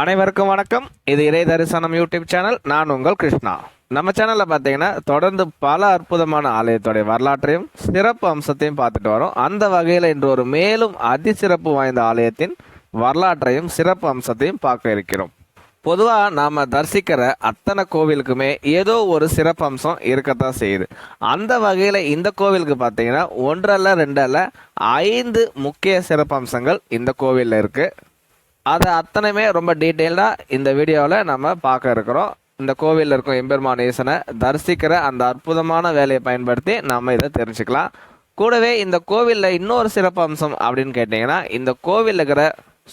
அனைவருக்கும் வணக்கம். இது இறை தரிசனம் யூடியூப் சேனல். நான் உங்கள் கிருஷ்ணா. நம்ம சேனலில் பார்த்தீங்கன்னா தொடர்ந்து பல அற்புதமான ஆலயத்துடைய வரலாற்றையும் சிறப்பு அம்சத்தையும் பார்த்துட்டு வரோம். அந்த வகையில் இன்று ஒரு மேலும் அதிசிறப்பு வாய்ந்த ஆலயத்தின் வரலாற்றையும் சிறப்பு அம்சத்தையும் பார்க்க இருக்கிறோம். பொதுவாக நாம் தரிசிக்கிற அத்தனை கோவிலுக்குமே ஏதோ ஒரு சிறப்பு அம்சம் இருக்கத்தான் செய்யுது. அந்த வகையில் இந்த கோவிலுக்கு பார்த்தீங்கன்னா ஒன்றல்ல ரெண்டல்ல ஐந்து முக்கிய சிறப்பு அம்சங்கள் இந்த கோவிலில் இருக்குது அதை அத்தனையுமே ரொம்ப டீட்டெயில்டாக இந்த வீடியோவில் நம்ம பார்க்க இருக்கிறோம். இந்த கோவிலில் இருக்கும் எம்பெருமான் ஈசனை தரிசிக்கிற அந்த அற்புதமான வேலையை பயன்படுத்தி நம்ம இதை தெரிஞ்சுக்கலாம். கூடவே இந்த கோவிலில் இன்னொரு சிறப்பு அம்சம் அப்படின்னு கேட்டிங்கன்னா இந்த கோவிலில் இருக்கிற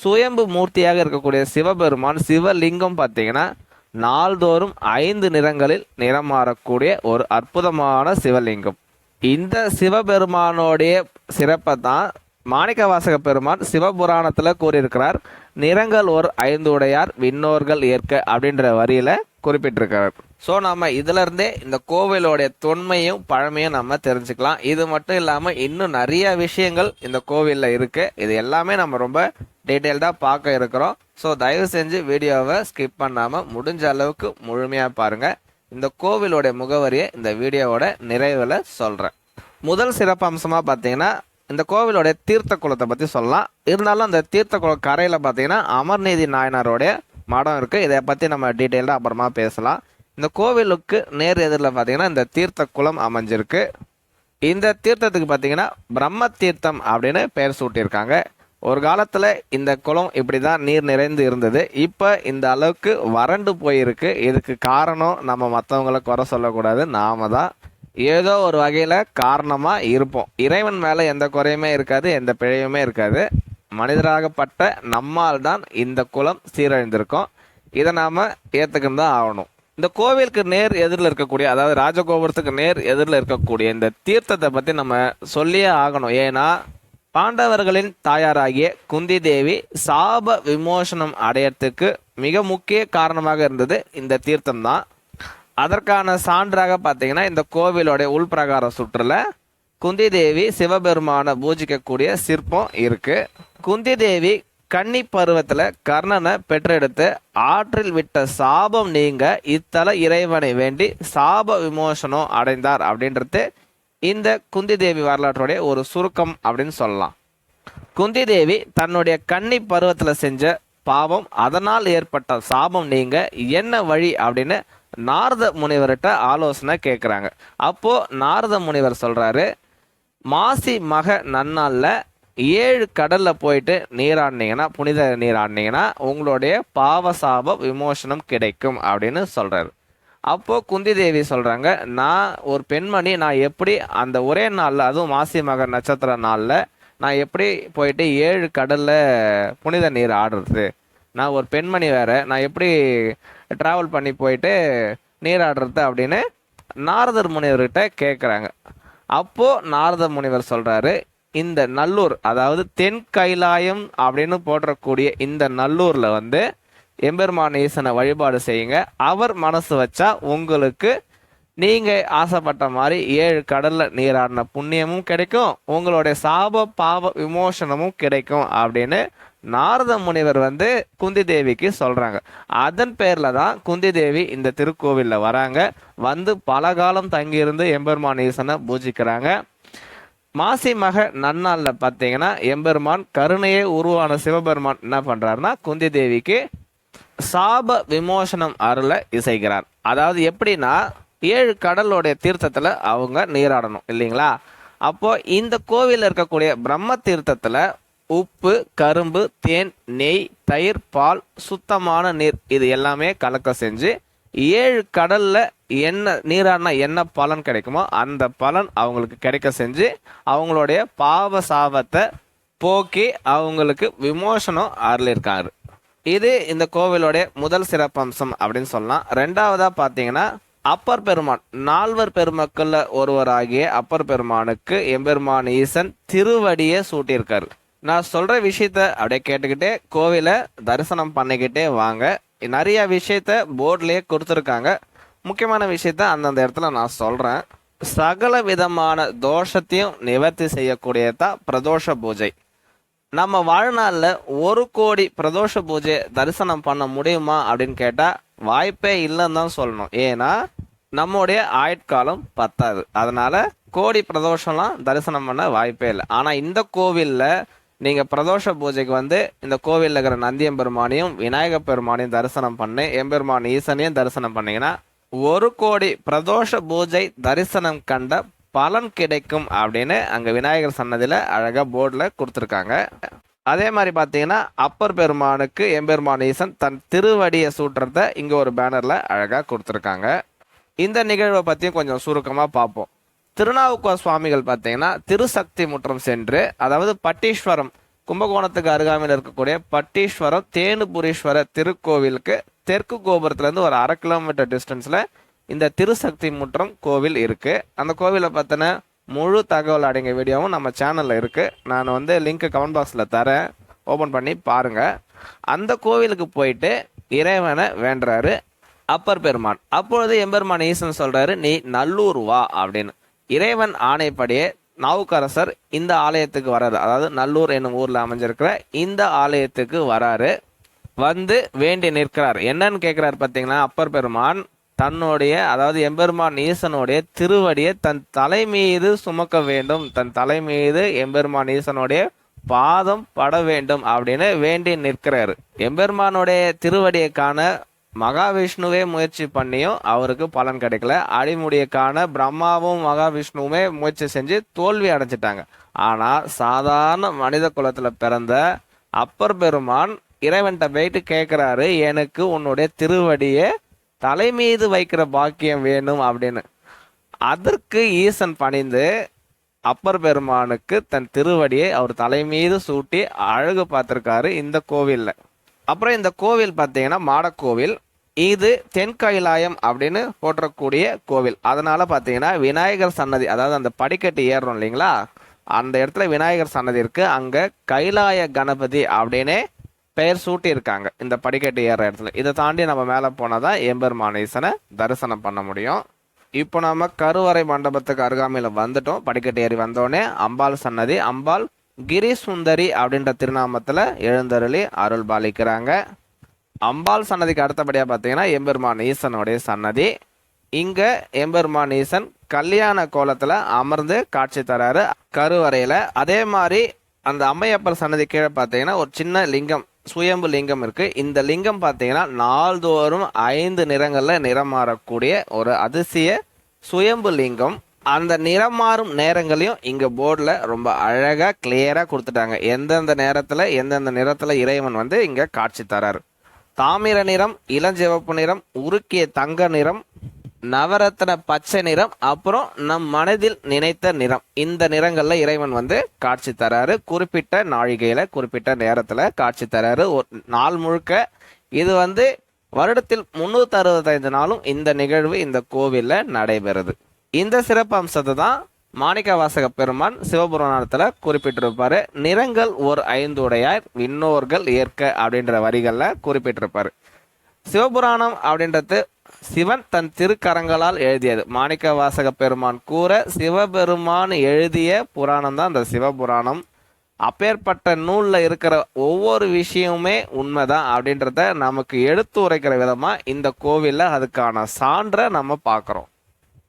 சுயம்பு மூர்த்தியாக இருக்கக்கூடிய சிவபெருமான் சிவலிங்கம் பார்த்தீங்கன்னா நாள்தோறும் ஐந்து நிறங்களில் நிறம் மாறக்கூடிய ஒரு அற்புதமான சிவலிங்கம். இந்த சிவபெருமானோடைய சிறப்பை தான் மாணிக்க வாசக பெருமான் சிவபுராணத்தில் கூறியிருக்கிறார் நிறங்கள் ஓர் ஐந்து உடையார் விண்ணோர்கள் ஏற்க அப்படின்ற வரியில் குறிப்பிட்டிருக்கிறார். ஸோ நம்ம இதிலருந்தே இந்த கோவிலோடைய தொன்மையும் பழமையும் நம்ம தெரிஞ்சுக்கலாம். இது மட்டும் இல்லாமல் இன்னும் நிறைய விஷயங்கள் இந்த கோவிலில் இருக்குது இது எல்லாமே நம்ம ரொம்ப டீட்டெயில்டாக பார்க்க இருக்கிறோம். ஸோ தயவு செஞ்சு வீடியோவை ஸ்கிப் பண்ணாமல் முடிஞ்ச அளவுக்கு முழுமையாக பாருங்கள் இந்த கோவிலோடைய முகவரியை இந்த வீடியோவோட நிறைவில் சொல்கிறேன் முதல் சிறப்பு அம்சமாக பார்த்தீங்கன்னா இந்த கோவிலோடைய தீர்த்த குளத்தை பற்றி சொல்லலாம். இருந்தாலும் அந்த தீர்த்த குளம் கரையில் பார்த்தீங்கன்னா அமர்நீதி நாயனாரோடைய மடம் இருக்குது இதை பற்றி நம்ம டீட்டெயில்டாக அப்புறமா பேசலாம். இந்த கோவிலுக்கு நேர் எதிரில் பார்த்தீங்கன்னா இந்த தீர்த்த குளம் அமைஞ்சிருக்கு. இந்த தீர்த்தத்துக்கு பார்த்தீங்கன்னா பிரம்ம தீர்த்தம் அப்படின்னு பெயர் சூட்டியிருக்காங்க. ஒரு காலத்தில் இந்த குளம் இப்படி தான் நீர் நிறைந்து இருந்தது. இப்போ இந்த அளவுக்கு வறண்டு போயிருக்கு. இதுக்கு காரணம் நம்ம மற்றவங்கள குறை சொல்லக்கூடாது. நாம தான் ஏதோ ஒரு வகையில் காரணமாக இருப்போம். இறைவன் மேலே எந்த குறையுமே இருக்காது எந்த பிழையுமே இருக்காது. மனிதராகப்பட்ட நம்மால் தான் இந்த குலம் சீரழிந்திருக்கோம். இதை நாம் ஏற்றுக்கிட்டு தான் ஆகணும். இந்த கோவிலுக்கு நேர் எதிரில் இருக்கக்கூடிய அதாவது ராஜகோபுரத்துக்கு நேர் எதிரில் இருக்கக்கூடிய இந்த தீர்த்தத்தை பற்றி நம்ம சொல்லியே ஆகணும். ஏன்னா பாண்டவர்களின் தாயாராகிய குந்தி தேவி சாப விமோசனம் அடையறதுக்கு மிக முக்கிய காரணமாக இருந்தது இந்த தீர்த்தம் தான் அதற்கான சான்றாக பார்த்தீங்கன்னா இந்த கோவிலோடைய உள்பிரகார சுற்றுல குந்தி தேவி சிவபெருமானை பூஜிக்கக்கூடிய சிற்பம் இருக்கு. குந்தி தேவி கன்னி பருவத்தில் கர்ணனை பெற்றெடுத்து ஆற்றில் விட்ட சாபம் நீங்க இத்தல இறைவனை வேண்டி சாப விமோசனம் அடைந்தார் அப்படின்றது இந்த குந்தி தேவி வரலாற்றுடைய ஒரு சுருக்கம் அப்படின்னு சொல்லலாம். குந்தி தேவி தன்னுடைய கன்னி பருவத்தில் செஞ்ச பாவம் அதனால் ஏற்பட்ட சாபம் நீங்க என்ன வழி அப்படின்னு நாரத முனிவர்கிட்ட ஆலோசனை கேட்குறாங்க அப்போது நாரத முனிவர் சொல்கிறாரு மாசி மக நன்னாளில் ஏழு கடலில் போயிட்டு நீராடினீங்கன்னா புனித நீராடினீங்கன்னா உங்களுடைய பாவ சாப விமோசனம் கிடைக்கும் அப்படின்னு சொல்கிறாரு அப்போது குந்தி தேவி சொல்கிறாங்க நான் ஒரு பெண்மணி நான் எப்படி அந்த ஒரே நாளில் அதுவும் மாசி மகர் நட்சத்திர நாளில் நான் எப்படி போயிட்டு ஏழு கடலில் புனித நீர் ஆடுறது? நான் ஒரு பெண்மணி வேற. நான் எப்படி ட்ராவல் பண்ணி போயிட்டு நீராடுறது அப்படின்னு நாரதர் முனிவர்கிட்ட கேட்குறாங்க அப்போது நாரத முனிவர் சொல்கிறாரு இந்த நல்லூர் அதாவது தென் கைலாயம் அப்படின்னு போடுறக்கூடிய இந்த நல்லூரில் வந்து எம்பெருமான் ஈசனை வழிபாடு செய்யுங்க. அவர் மனசு வச்சா உங்களுக்கு நீங்கள் ஆசைப்பட்ட மாதிரி ஏழு கடலில் நீராடின புண்ணியமும் கிடைக்கும். உங்களுடைய சாப பாவ விமோசனமும் கிடைக்கும் அப்படின்னு நாரத முனிவர் வந்து குந்தி தேவிக்கு சொல்கிறாங்க அதன் பேரில் தான் குந்தி தேவி இந்த திருக்கோவிலில் வராங்க. வந்து பல காலம் தங்கியிருந்து எம்பெருமான் ஈசனை பூஜிக்கிறாங்க. மாசி மக நன்னாளில் பார்த்தீங்கன்னா எம்பெருமான் கருணையே உருவான சிவபெருமான் என்ன பண்ணுறாருன்னா குந்தி தேவிக்கு சாப விமோசனம் அருளை இசைக்கிறார். அதாவது எப்படின்னா ஏழு கடலோடைய தீர்த்தத்தில் அவங்க நீராடணும் இல்லைங்களா? அப்போ இந்த கோவிலில் இருக்கக்கூடிய பிரம்ம தீர்த்தத்தில் உப்பு கரும்பு தேன் நெய் தயிர் பால் சுத்தமான நீர். இது எல்லாமே கலக்க செஞ்சு ஏழு கடலில் என்ன நீராடினா என்ன பலன் கிடைக்குமோ அந்த பலன் அவங்களுக்கு கிடைக்க செஞ்சு அவங்களுடைய பாவ சாபத்தை போக்கி அவங்களுக்கு விமோசனம் அருளிருக்காரு இது இந்த கோவிலோடைய முதல் சிறப்பம்சம் அப்படின்னு சொல்லலாம். ரெண்டாவதாக பார்த்தீங்கன்னா அப்பர் பெருமான். நால்வர் பெருமக்களில் ஒருவராகிய அப்பர் பெருமானுக்கு எம்பெருமான் ஈசன் திருவடியை சூட்டியிருக்காரு. நான் சொல்ற விஷயத்த அப்படியே கேட்டுக்கிட்டே கோவிலை தரிசனம் பண்ணிக்கிட்டே வாங்க. நிறைய விஷயத்த போர்ட்லயே கொடுத்துருக்காங்க. முக்கியமான விஷயத்த அந்தந்த இடத்துல நான் சொல்றேன். சகல விதமான தோஷத்தையும் நிவர்த்தி செய்யக்கூடியதான் பிரதோஷ பூஜை. நம்ம வாழ்நாளில் ஒரு கோடி பிரதோஷ பூஜை தரிசனம் பண்ண முடியுமா அப்படின்னு கேட்டால் வாய்ப்பே இல்லைன்னு தான் சொல்லணும். ஏன்னா நம்முடைய ஆயுட்காலம் பத்தாது. அதனால கோடி பிரதோஷம்லாம் தரிசனம் பண்ண வாய்ப்பே இல்லை. ஆனால் இந்த கோவிலில் நீங்கள் பிரதோஷ பூஜைக்கு வந்து இந்த கோவிலில் இருக்கிற நந்தியம்பெருமானையும் விநாயக பெருமானையும் தரிசனம் பண்ணி எம்பெருமான் ஈசனையும் தரிசனம் பண்ணிங்கன்னா ஒரு கோடி பிரதோஷ பூஜை தரிசனம் கண்ட பலன் கிடைக்கும் அப்படின்னு அங்கே விநாயகர் சன்னதியில் அழகாக போர்டில் கொடுத்துருக்காங்க. அதே மாதிரி பார்த்தீங்கன்னா அப்பர் பெருமானுக்கு எம்பெருமான் ஈசன் தன் திருவடியை சூட்டுறத இங்கே ஒரு பேனரில் அழகாக கொடுத்துருக்காங்க. இந்த நிகழ்வை பற்றியும் கொஞ்சம் சுருக்கமாக பார்ப்போம். திருநாவுக்கோ சுவாமிகள் பார்த்தீங்கன்னா திருசக்தி முற்றம் சென்று அதாவது பட்டீஸ்வரம் கும்பகோணத்துக்கு அருகாமையில் இருக்கக்கூடிய பட்டீஸ்வரம் தேனுபுரீஸ்வரர் திருக்கோவிலுக்கு தெற்கு கோபுரத்துலேருந்து ஒரு அரை கிலோமீட்டர் டிஸ்டன்ஸில் இந்த திருசக்தி முற்றம் கோவில் இருக்குது அந்த கோவிலை பற்றின முழு தகவல் அடங்கிய வீடியோவும் நம்ம சேனலில் இருக்குது நான் வந்து லிங்க் கமெண்ட் பாக்ஸில் தரேன். ஓப்பன் பண்ணி பாருங்கள் அந்த கோவிலுக்கு போயிட்டு இறைவனை வேண்டுறாரு அப்பர் பெருமான். அப்பொழுது எம்பெருமான் ஈசன் சொல்கிறாரு நீ நல்லூர் வா அப்படின்னு. இறைவன் ஆணைப்படியே நாவுக்கரசர் இந்த ஆலயத்துக்கு வராரு. அதாவது நல்லூர் என்னும் ஊரில் அமைஞ்சிருக்கிற இந்த ஆலயத்துக்கு வராரு. வந்து வேண்டி நிற்கிறார். என்னன்னு கேட்கிறார் பார்த்தீங்கன்னா அப்பர் பெருமான் தன்னுடைய அதாவது எம்பெருமான் ஈசனுடைய திருவடியை தன் தலை மீது சுமக்க வேண்டும். தன் தலை மீது எம்பெருமான் ஈசனுடைய பாதம் பட வேண்டும் அப்படின்னு வேண்டி நிற்கிறாரு. எம்பெருமானுடைய திருவடியை காண மகாவிஷ்ணுவே முயற்சி பண்ணியும் அவருக்கு பலன் கிடைக்கல. அடிமுடியக்கான பிரம்மாவும் மகாவிஷ்ணுவுமே முயற்சி செஞ்சு தோல்வி அடைஞ்சிட்டாங்க. ஆனா சாதாரண மனித குலத்துல பிறந்த அப்பர் பெருமான் இறைவன்கிட்ட போயிட்டு கேட்குறாரு எனக்கு உன்னுடைய திருவடியை தலை மீது வைக்கிற பாக்கியம் வேணும் அப்படின்னு. அதற்கு ஈசன் பணிந்து அப்பர் பெருமானுக்கு தன் திருவடியை அவர் தலை மீது சூட்டி அழகு பார்த்துருக்காரு இந்த கோவிலில். அப்புறம் இந்த கோவில் பார்த்தீங்கன்னா மாடக்கோவில் இது தென்கைலாயம் அப்படின்னு போற்றக்கூடிய கோவில். அதனால பார்த்தீங்கன்னா விநாயகர் சன்னதி அதாவது அந்த படிக்கட்டு ஏறுறோம் இல்லைங்களா? அந்த இடத்துல விநாயகர் சன்னதி இருக்கு. அங்க கைலாய கணபதி அப்படின்னே பெயர் சூட்டி இருக்காங்க இந்த படிக்கட்டு ஏற இடத்துல. இதை தாண்டி நம்ம மேலே போனால் தான் எம்பெருமானேசனை தரிசனம் பண்ண முடியும். இப்போ நம்ம கருவறை மண்டபத்துக்கு அருகாமையில் வந்துட்டோம். படிக்கட்டு ஏறி வந்தோடனே அம்பாள் சன்னதி. அம்பாள் கிரி சுந்தரி அப்படின்ற திருநாமத்தில் எழுந்தருளி அருள் பாலிக்கிறாங்க அம்பாள் சன்னதிக்கு அடுத்தபடியாக பார்த்தீங்கன்னா எம்பெருமான் ஈசனுடைய சன்னதி. இங்கே எம்பெருமான் ஈசன் கல்யாண கோலத்தில் அமர்ந்து காட்சி தராரு கருவறையில். அதே மாதிரி அந்த அம்மையப்பர் சன்னதி கீழே பார்த்தீங்கன்னா ஒரு சின்ன லிங்கம் சுயம்பு லிங்கம் இருக்கு. இந்த லிங்கம் பார்த்தீங்கன்னா நாள்தோறும் ஐந்து நிறங்களில் நிறம் மாறக்கூடிய ஒரு அதிசய சுயம்பு லிங்கம். அந்த நிறம் மாறும் நேரங்களையும் இங்கே போர்டில் ரொம்ப அழகாக கிளியராக கொடுத்துட்டாங்க. எந்தெந்த நேரத்தில் எந்தெந்த நிறத்தில் இறைவன் வந்து இங்கே காட்சி தராரு. தாமிர நிறம் இளஞ்சிவப்பு நிறம் உருக்கிய தங்க நிறம் நவரத்ன பச்சை நிறம் அப்புறம் நம் மனதில் நினைத்த நிறம். இந்த நிறங்கள்ல இறைவன் வந்து காட்சி தராரு. குறிப்பிட்ட நாழிகையில குறிப்பிட்ட நேரத்துல காட்சி தராரு. ஒரு நாள் முழுக்க இது வந்து வருடத்தில் முன்னூத்தி அறுபத்தைந்து நாளும் இந்த நிகழ்வு இந்த கோவில்ல நடைபெறுது. இந்த சிறப்பு அம்சத்தை தான் மாணிக்க வாசக பெருமான் சிவபுராணத்தில் குறிப்பிட்டிருப்பாரு. நிறங்கள் ஒரு ஐந்துடையார் விண்ணோர்கள் ஏற்க அப்படின்ற வரிகளில் குறிப்பிட்டிருப்பார். சிவபுராணம் அப்படின்றது சிவன் தன் திருக்கரங்களால் எழுதியது. மாணிக்க வாசக பெருமான் கூற சிவபெருமான் எழுதிய புராணம் தான் அந்த சிவபுராணம். அப்பேற்பட்ட நூலில் இருக்கிற ஒவ்வொரு விஷயமுமே உண்மைதான் அப்படின்றத நமக்கு எடுத்து உரைக்கிற விதமாக இந்த கோவிலில் அதுக்கான சான்றை நம்ம பார்க்குறோம்.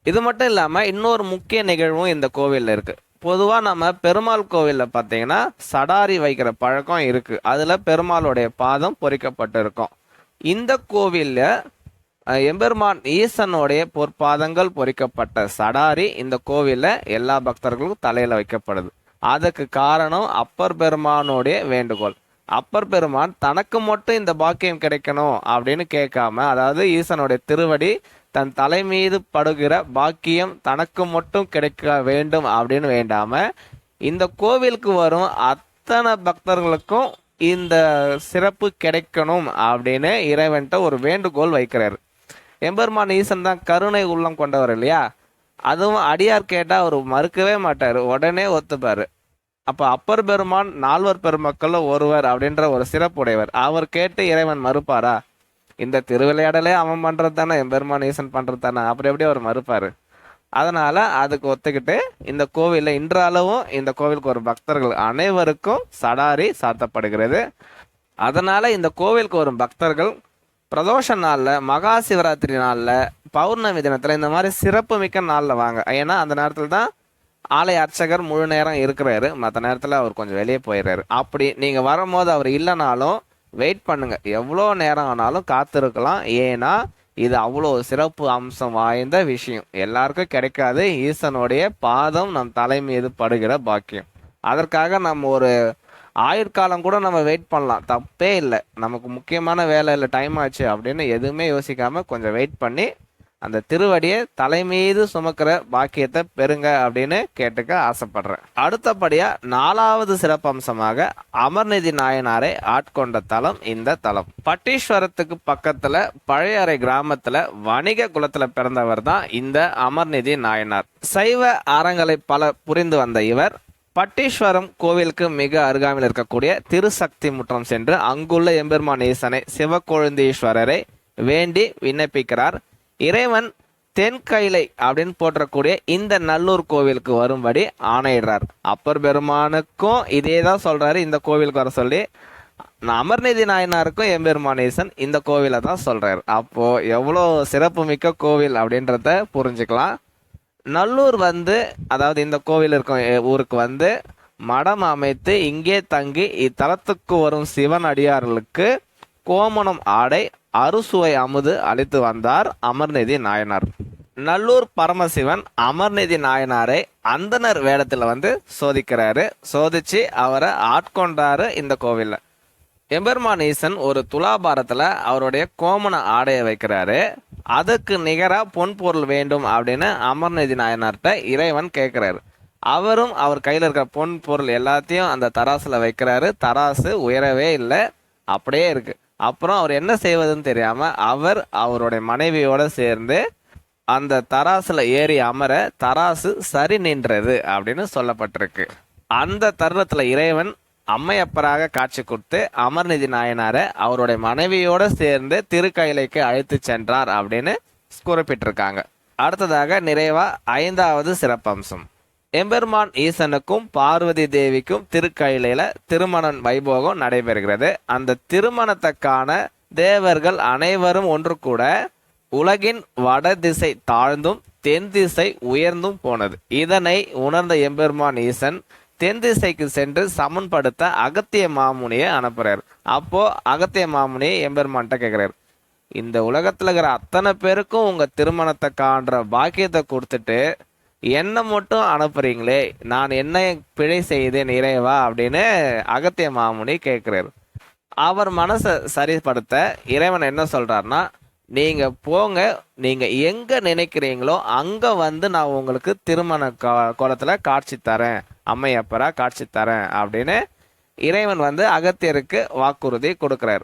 இது மட்டும் இல்லாமல் இன்னொரு முக்கிய நிகழ்வும் இந்த கோவிலில் இருக்குது பொதுவாக நம்ம பெருமாள் கோவிலில் பார்த்தீங்கன்னா சடாரி வைக்கிற பழக்கம் இருக்குது அதில் பெருமாளுடைய பாதம் பொறிக்கப்பட்டு இருக்கும் இந்த கோவிலில் எம்பெருமான் ஈசனுடைய பொற்பாதங்கள் பொறிக்கப்பட்ட சடாரி இந்த கோவிலில் எல்லா பக்தர்களுக்கும் தலையில் வைக்கப்படுது. அதுக்கு காரணம் அப்பர் பெருமானுடைய வேண்டுகோள். அப்பர் பெருமான் தனக்கு மட்டும் இந்த பாக்கியம் கிடைக்கணும் அப்படின்னு கேட்காம அதாவது ஈசனுடைய திருவடி தன் தலை மீது படுகிற பாக்கியம் தனக்கு மட்டும் கிடைக்க வேண்டும் அப்படின்னு வேண்டாம இந்த கோவிலுக்கு வரும் அத்தனை பக்தர்களுக்கும் இந்த சிறப்பு கிடைக்கணும் அப்படின்னு இறைவன்ட்ட ஒரு வேண்டுகோள் வைக்கிறார். எம்பெருமான் ஈசன் தான் கருணை உள்ளம் கொண்டவர் இல்லையா? அதுவும் அடியார் கேட்டால் அவர் மறுக்கவே மாட்டார் உடனே ஒத்துப்பார். அப்போ அப்பர் பெருமான் நால்வர் பெருமக்களில் ஒருவர் அப்படின்ற ஒரு சிறப்புடையவர். அவர் கேட்டு இறைவன் மறுப்பாரா? இந்த திருவிளையாடலே அவன் பண்ணுறது தானே எம்பெருமான் ஈசன் பண்ணுறது தானே அப்படி எப்படி அவர் மறுப்பார். அதனால் அதுக்கு ஒத்துக்கிட்டு இந்த கோவிலில் இன்றளவும் இந்த கோவிலுக்கு வரும் பக்தர்கள் அனைவருக்கும் சடாரி சாத்தப்படுகிறது. அதனால் இந்த கோவிலுக்கு வரும் பக்தர்கள் பிரதோஷ நாளில் மகா சிவராத்திரி நாளில் பௌர்ணமி தினத்தில் இந்த மாதிரி சிறப்பு மிக்க நாளில் வாங்க. ஏன்னா அந்த நேரத்தில் தான் ஆலய அர்ச்சகர் முழு நேரம் இருக்கிறாரு. மற்ற நேரத்தில் அவர் கொஞ்சம் வெளியே போயிடுறாரு அப்படி நீங்கள் வரும்போது அவர் இல்லைனாலும் வெயிட் பண்ணுங்க. எவ்வளோ நேரம் ஆனாலும் காத்திருக்கலாம். ஏன்னா இது அவ்வளோ சிறப்பு அம்சம் வாய்ந்த விஷயம். எல்லாருக்கும் கிடைக்காது. ஈசனுடைய பாதம் நம் தலை மீது படுகிற பாக்கியம். அதற்காக நம்ம ஒரு ஆயுட்காலம் கூட நம்ம வெயிட் பண்ணலாம். தப்பே இல்லை. நமக்கு முக்கியமான வேலை இல்லை. டைம் ஆச்சு அப்படின்னு எதுவுமே யோசிக்காம கொஞ்சம் வெயிட் பண்ணி அந்த திருவடியை தலைமீது சுமக்கிற பாக்கியத்தை பெறுங்க அப்படின்னு கேட்டுக்க ஆசைப்படுறேன். அடுத்தபடியா நாலாவது சிறப்பம்சமாக அமர்நிதி நாயனாரை ஆட்கொண்ட தலம் இந்த தலம். பட்டீஸ்வரத்துக்கு பக்கத்துல பழையறை கிராமத்துல வணிக குலத்துல பிறந்தவர் தான் இந்த அமர்நிதி நாயனார். சைவ அறங்களை பல புரிந்து வந்த இவர் பட்டீஸ்வரம் கோவிலுக்கு மிக அருகாமையில் இருக்கக்கூடிய திருசக்தி முற்றம் சென்று அங்குள்ள எம்பெருமான் ஈசனை சிவக்கொழுந்தீஸ்வரரை வேண்டி விண்ணப்பிக்கிறார். இறைவன் தென்கைலை அப்படின்னு போற்றக்கூடிய இந்த நல்லூர் கோவிலுக்கு வரும்படி ஆணையிடுறார். அப்பர் பெருமானுக்கும் இதே தான் சொல்கிறாரு இந்த கோவிலுக்கு வர சொல்லி. அமர்நிதி நாயனாருக்கும் எம்பெருமானேசன் இந்த கோவிலை தான் சொல்கிறார் அப்போது எவ்வளோ சிறப்புமிக்க கோவில் அப்படின்றத புரிஞ்சுக்கலாம். நல்லூர் வந்து அதாவது இந்த கோவில் இருக்கும் ஊருக்கு வந்து மடம் அமைத்து இங்கே தங்கி இத்தலத்துக்கு வரும் சிவன் அடியார்களுக்கு கோமணம் ஆடை அறுசுவை அமுது அளித்து வந்தார் அமர்நிதி நாயனார். நல்லூர் பரமசிவன் அமர்நிதி நாயனாரை அந்தனர் வேடத்தில் வந்து சோதிக்கிறாரு. சோதிச்சு அவரை ஆட்கொண்டாரு இந்த கோவிலில். எம்பெருமான் ஈசன் ஒரு துலாபாரத்தில் அவருடைய கோமண ஆடையை வைக்கிறாரு. அதுக்கு நிகராக பொன் பொருள் வேண்டும் அப்படின்னு அமர்நிதி நாயனார்கிட்ட இறைவன் கேட்குறாரு. அவரும் அவர் கையில் இருக்கிற பொன் பொருள் எல்லாத்தையும் அந்த தராசில் வைக்கிறாரு. தராசு உயரவே இல்லை அப்படியே இருக்குது அப்புறம் அவர் என்ன செய்வதுன்னு தெரியாமல் அவர் அவருடைய மனைவியோட சேர்ந்து அந்த தராசுல ஏறி அமர தராசு சரி நின்றது அப்படின்னு சொல்லப்பட்டிருக்கு. அந்த தருணத்துல இறைவன் அம்மையப்பராக காட்சி கொடுத்து அமர்நிதி நாயனாரை அவருடைய மனைவியோட சேர்ந்து திருக்கயிலைக்கு அழைத்து சென்றார் அப்படின்னு குறிப்பிட்டிருக்காங்க. அடுத்ததாக நிறைவா ஐந்தாவது சிறப்பம்சம். எம்பெருமான் ஈசனுக்கும் பார்வதி தேவிக்கும் திருக்கையில திருமணம் வைபோகம் நடைபெறுகிறது. அந்த திருமணத்துக்கான தேவர்கள் அனைவரும் ஒன்று கூட உலகின் வடதிசை தாழ்ந்தும் தென் திசை உயர்ந்தும் போனது. இதனை உணர்ந்த எம்பெருமான் ஈசன் தென் திசைக்கு சென்று சமன்படுத்த அகத்திய மாமுனியை அனுப்புறார். அப்போ அகத்திய மாமுனியை எம்பெருமான்கிட்ட கேட்கிறாரு இந்த உலகத்துல இருக்கிற அத்தனை பேருக்கும் உங்க திருமணத்தை காண்ற பாக்கியத்தை கொடுத்துட்டு என்ன மட்டும் அனுப்புறீங்களே நான் என்ன பிழை செய்தேன் இறைவா அப்படின்னு அகத்திய மாமுனி கேட்குறாரு அவர் மனசை சரிப்படுத்த இறைவன் என்ன சொல்கிறாருன்னா நீங்க போங்க நீங்க எங்க நினைக்கிறீங்களோ அங்க வந்து நான் உங்களுக்கு திருமண கோ- காட்சி தரேன் அம்மையப்பரா காட்சி தரேன் அப்படின்னு இறைவன் வந்து அகத்தியருக்கு வாக்குறுதி கொடுக்கிறார்.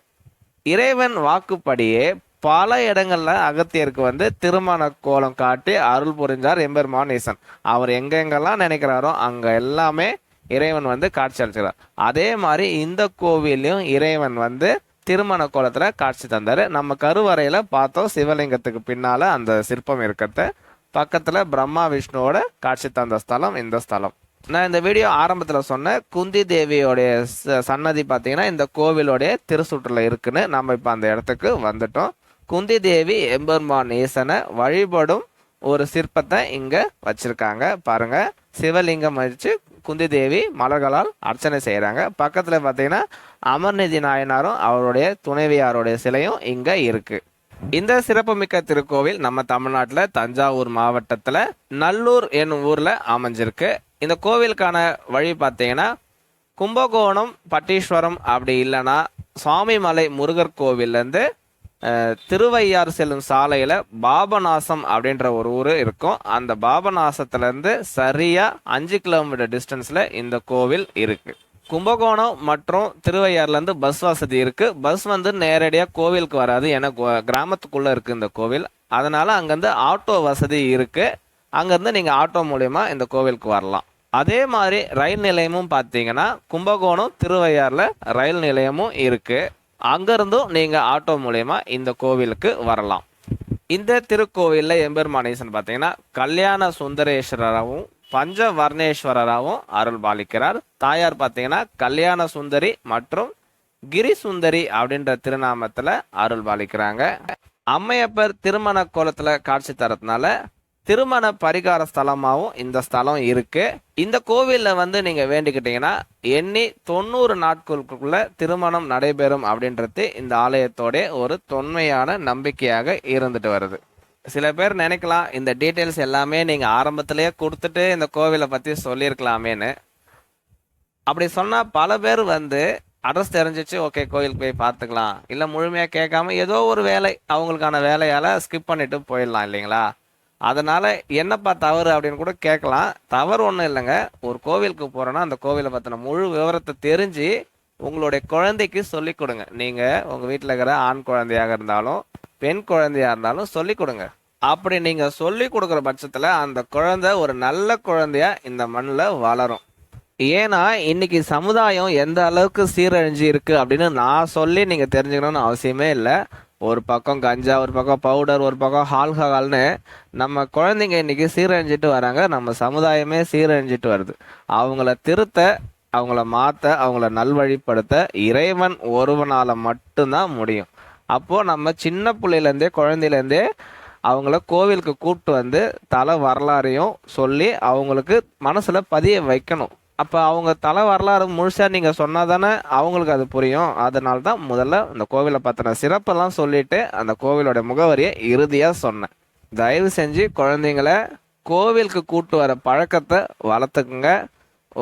இறைவன் வாக்குப்படியே பல இடங்கள்ல அகத்தியருக்கு வந்து திருமண கோலம் காட்டி அருள் புரிஞ்சார் எம்பெருமான் ஈசன். அவர் எங்கெங்கெல்லாம் நினைக்கிறாரோ அங்க எல்லாமே இறைவன் வந்து காட்சி அளிச்சார் அதே மாதிரி இந்த கோவிலையும் இறைவன் வந்து திருமண கோலத்துல காட்சி தந்தாரு. நம்ம கருவறையில பார்த்தோம் சிவலிங்கத்துக்கு பின்னால அந்த சிற்பம் இருக்கிறத. பக்கத்துல பிரம்மா விஷ்ணுவோட காட்சி தந்த ஸ்தலம் இந்த ஸ்தலம். நான் இந்த வீடியோ ஆரம்பத்துல சொன்ன குந்தி தேவியோடைய ச- சன்னதி பார்த்தீங்கன்னா இந்த கோவிலோடைய திருசுற்றுல இருக்குன்னு நம்ம இப்போ அந்த இடத்துக்கு வந்துட்டோம். குந்தி தேவி எம்பெருமான் ஈசனை வழிபடும் ஒரு சிற்பத்தை இங்க வச்சிருக்காங்க. பாருங்க. சிவலிங்கம் வச்சு குந்தி தேவி மலர்களால் அர்ச்சனை செய்கிறாங்க பக்கத்துல பார்த்தீங்கன்னா அமர்நிதி நாயனாரும் அவருடைய துணைவியாருடைய சிலையும் இங்க இருக்கு. இந்த சிறப்புமிக்க திருக்கோவில் நம்ம தமிழ்நாட்டில் தஞ்சாவூர் மாவட்டத்தில் நல்லூர் என்னும் ஊரில் அமைஞ்சிருக்கு. இந்த கோவிலுக்கான வழி பார்த்தீங்கன்னா கும்பகோணம் பட்டீஸ்வரம் அப்படி இல்லைன்னா சுவாமிமலை முருகர் கோவில்லேருந்து திருவையாறு செல்லும் சாலையில் பாபநாசம் அப்படின்ற ஒரு ஊர் இருக்கும். அந்த பாபநாசத்துலேருந்து சரியாக அஞ்சு கிலோமீட்டர் டிஸ்டன்ஸில் இந்த கோவில் இருக்குது கும்பகோணம் மற்றும் திருவையாறுலேருந்து பஸ் வசதி இருக்குது பஸ் வந்து நேரடியாக கோவிலுக்கு வராது. ஏன்னா கோ- கிராமத்துக்குள்ளே இருக்குது இந்த கோவில். அதனால் அங்கேருந்து ஆட்டோ வசதி இருக்குது அங்கேருந்து நீங்கள் ஆட்டோ மூலயமா இந்த கோவிலுக்கு வரலாம். அதே மாதிரி ரயில் நிலையமும் பார்த்தீங்கன்னா கும்பகோணம் திருவையாறில் ரயில் நிலையமும் இருக்குது அங்கேருந்தும் நீங்கள் ஆட்டோ மூலயமா இந்த கோவிலுக்கு வரலாம். இந்த திருக்கோவிலில் எம்பெருமானேசன் பார்த்தீங்கன்னா கல்யாண சுந்தரேஸ்வரராகவும் பஞ்ச வர்ணேஸ்வரராகவும் அருள் பாலிக்கிறார். தாயார் பார்த்தீங்கன்னா கல்யாண சுந்தரி மற்றும் கிரி சுந்தரி அப்படின்ற திருநாமத்தில் அருள் பாலிக்கிறாங்க. அம்மையப்பர் திருமண கோலத்தில் காட்சி தரதுனால திருமண பரிகார ஸ்தலமாகவும் இந்த ஸ்தலம் இருக்கு. இந்த கோவிலில் வந்து நீங்கள் வேண்டிக்கிட்டீங்கன்னா எண்ணி தொண்ணூறு நாட்களுக்குள்ள திருமணம் நடைபெறும் அப்படின்றது இந்த ஆலயத்தோட ஒரு தொன்மையான நம்பிக்கையாக இருந்துட்டு வருது. சில பேர் நினைக்கலாம் இந்த டீட்டெயில்ஸ் எல்லாமே நீங்கள் ஆரம்பத்திலேயே கொடுத்துட்டு இந்த கோவிலை பற்றி சொல்லியிருக்கலாமேன்னு. அப்படி சொன்னால் பல பேர் வந்து அட்ரஸ் தெரிஞ்சிச்சு ஓகே கோயிலுக்கு போய் பார்த்துக்கலாம். இல்லை முழுமையாக கேட்காம ஏதோ ஒரு வேலை அவங்களுக்கான வேலையால் ஸ்கிப் பண்ணிட்டு போயிடலாம் இல்லைங்களா? அதனால் என்னப்பா தவறு அப்படின்னு கூட கேட்கலாம். தவறு ஒன்றும் இல்லைங்க. ஒரு கோவிலுக்கு போகிறோன்னா அந்த கோவிலை பற்றின முழு விவரத்தை தெரிஞ்சு உங்களுடைய குழந்தைக்கு சொல்லிக் கொடுங்க. நீங்கள் உங்கள் வீட்டில் இருக்கிற ஆண் குழந்தையாக இருந்தாலும் பெண் குழந்தையாக இருந்தாலும் சொல்லிக் கொடுங்க. அப்படி நீங்கள் சொல்லி கொடுக்குற பட்சத்தில் அந்த குழந்தை ஒரு நல்ல குழந்தையாக இந்த மண்ணில் வளரும். ஏன்னா இன்னைக்கு சமுதாயம் எந்த அளவுக்கு சீரழிஞ்சு இருக்கு அப்படின்னு நான் சொல்லி நீங்கள் தெரிஞ்சுக்கணும்னு அவசியமே இல்லை. ஒரு பக்கம் கஞ்சா ஒரு பக்கம் பவுடர் ஒரு பக்கம் ஆல்கஹால்னு நம்ம குழந்தைங்க இன்னைக்கு சீரழிஞ்சிட்டு வராங்க. நம்ம சமுதாயமே சீரழிஞ்சிட்டு வருது. அவங்கள திருத்த அவங்கள மாற்ற அவங்கள நல்வழிப்படுத்த இறைவன் ஒருவனால் மட்டும்தான் முடியும். அப்போது நம்ம சின்ன பிள்ளையிலேருந்தே குழந்தையிலேருந்தே அவங்கள கோவிலுக்கு கூப்பிட்டு வந்து தலை வரலாறையும் சொல்லி அவங்களுக்கு மனசில் பதிய வைக்கணும். அப்போ அவங்க தலை வரலாறு முழுசாக நீங்கள் சொன்னால் தானே அவங்களுக்கு அது புரியும். அதனால தான் முதல்ல இந்த கோவிலை பற்றின சிறப்பெல்லாம் சொல்லிவிட்டு அந்த கோவிலோட முகவரியை இறுதியாக சொன்னேன். தயவு செஞ்சு குழந்தைங்கள கோவிலுக்கு கூட்டு வர பழக்கத்தை வளர்த்துக்குங்க.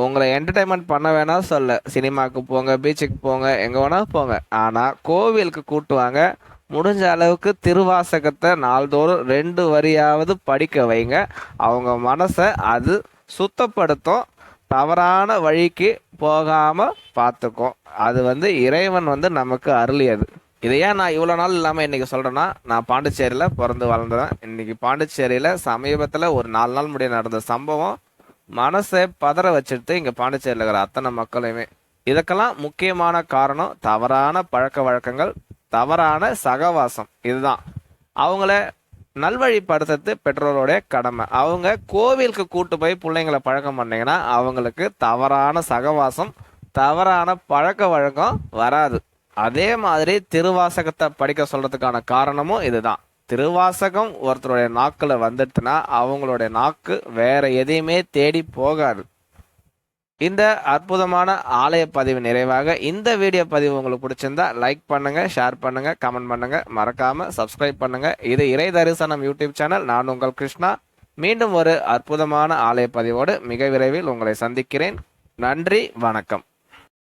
உங்களை என்டர்டைன்மெண்ட் பண்ண வேணாம் சொல்ல. சினிமாவுக்கு போங்க பீச்சுக்கு போங்க எங்கே வேணால் போங்க. ஆனால் கோவிலுக்கு கூட்டு வாங்க. முடிஞ்ச அளவுக்கு திருவாசகத்தை நாள்தோறும் ரெண்டு வரியாவது படிக்க வைங்க. அவங்க மனசை அது சுத்தப்படுத்தும். தவறான வழிக்கு போகாமல் பார்த்துக்கும் அது வந்து இறைவன் வந்து நமக்கு அருளியது. இதை ஏன் நான் இவ்வளோ நாள் இல்லாமல் இன்றைக்கி சொல்கிறேன்னா நான் பாண்டிச்சேரியில் பிறந்து வளர்ந்தேன் இன்னைக்கு பாண்டிச்சேரியில் சமீபத்தில் ஒரு நாலு நாள் முடிய நடந்த சம்பவம் மனசை பதற வச்சுட்டு இங்கே பாண்டிச்சேரியில் இருக்கிற அத்தனை மக்களையுமே. இதுக்கெல்லாம் முக்கியமான காரணம் தவறான பழக்க வழக்கங்கள் தவறான சகவாசம். இதுதான். அவங்கள நல்வழிப்படுத்துறது பெற்றோருடைய கடமை. அவங்க கோவிலுக்கு கூட்டு போய் பிள்ளைங்களை பழக்கம் பண்ணீங்கன்னா அவங்களுக்கு தவறான சகவாசம் தவறான பழக்க வழக்கம் வராது. அதே மாதிரி திருவாசகத்தை படிக்க சொல்றதுக்கான காரணமும் இதுதான். திருவாசகம் ஒருத்தருடைய நாக்கில் வந்துட்டுனா அவங்களுடைய நாக்கு வேற எதையுமே தேடி போகாது. இந்த அற்புதமான ஆலய பதிவு நிறைவாக இந்த வீடியோ பதிவு உங்களுக்கு பிடிச்சிருந்தா லைக் பண்ணுங்க ஷேர் பண்ணுங்க கமெண்ட் பண்ணுங்க. மறக்காம சப்ஸ்கிரைப் பண்ணுங்க. இது இறை தரிசனம் யூடியூப் சேனல் நான் உங்கள் கிருஷ்ணா. மீண்டும் ஒரு அற்புதமான ஆலய பதிவோடு மிக விரைவில் உங்களை சந்திக்கிறேன். நன்றி வணக்கம்.